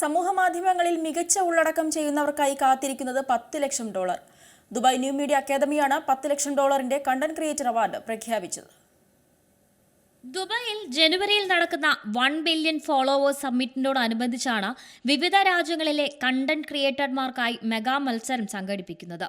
സമൂഹ മാധ്യമങ്ങളിൽ മികച്ച ഉള്ളടക്കം ചെയ്യുന്നവർക്കായി കാത്തിരിക്കുന്നത് പത്ത് lakh dollar. Dubai new media അക്കാദമിയാണ് പത്ത് ലക്ഷം ഡോളറിന്റെ കണ്ടന്റ് ക്രിയേറ്റർ അവാർഡ് പ്രഖ്യാപിച്ചത്. ദുബായിൽ ജനുവരിയിൽ നടക്കുന്ന വൺ ബില്യൺ ഫോളോവേഴ്സ് സമ്മിറ്റിനോടനുബന്ധിച്ചാണ് വിവിധ രാജ്യങ്ങളിലെ കണ്ടന്റ് ക്രിയേറ്റർമാർക്കായി മെഗാ മത്സരം സംഘടിപ്പിക്കുന്നത്.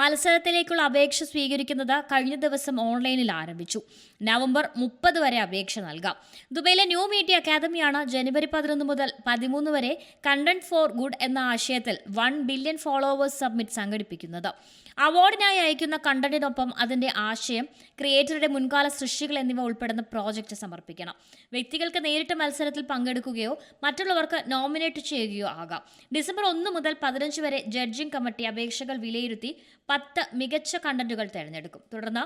മത്സരത്തിലേക്കുള്ള അപേക്ഷ സ്വീകരിക്കുന്നത് കഴിഞ്ഞ ദിവസം ഓൺലൈനിൽ ആരംഭിച്ചു. നവംബർ മുപ്പത് വരെ അപേക്ഷ നൽകാം. ദുബൈയിലെ ന്യൂ മീഡിയ അക്കാദമിയാണ് ജനുവരി പതിനൊന്ന് മുതൽ പതിമൂന്ന് വരെ കണ്ടന്റ് ഫോർ ഗുഡ് എന്ന ആശയത്തിൽ വൺ ബില്യൺ ഫോളോവേഴ്സ് സബ്മിറ്റ് സംഘടിപ്പിക്കുന്നത്. അവാർഡിനായി അയക്കുന്ന കണ്ടന്റിനൊപ്പം അതിന്റെ ആശയം ക്രിയേറ്ററുടെ മുൻകാല സൃഷ്ടികൾ എന്നിവ ഉൾപ്പെടുന്ന പ്രോജക്റ്റ് സമർപ്പിക്കണം. വ്യക്തികൾക്ക് നേരിട്ട് മത്സരത്തിൽ പങ്കെടുക്കുകയോ മറ്റുള്ളവർക്ക് നോമിനേറ്റ് ചെയ്യുകയോ ആകാം. ഡിസംബർ ഒന്ന് മുതൽ പതിനഞ്ച് വരെ ജഡ്ജിംഗ് കമ്മിറ്റി അപേക്ഷകൾ വിലയിരുത്തി പത്ത് മികച്ച കണ്ടന്റുകൾ തിരഞ്ഞെടുക്കും. തുടർന്ന്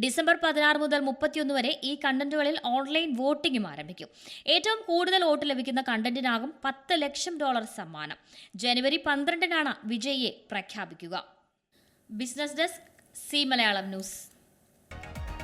ഡിസംബർ പതിനാറ് മുതൽ മുപ്പത്തിയൊന്ന് വരെ ഈ കണ്ടന്റുകളിൽ ഓൺലൈൻ വോട്ടിംഗും ആരംഭിക്കും. ഏറ്റവും കൂടുതൽ വോട്ട് ലഭിക്കുന്ന കണ്ടന്റിനാകും പത്ത് ലക്ഷം ഡോളർ സമ്മാനം. ജനുവരി പന്ത്രണ്ടിനാണ് വിജയിയെ പ്രഖ്യാപിക്കുക. Business desk C Malayalam news.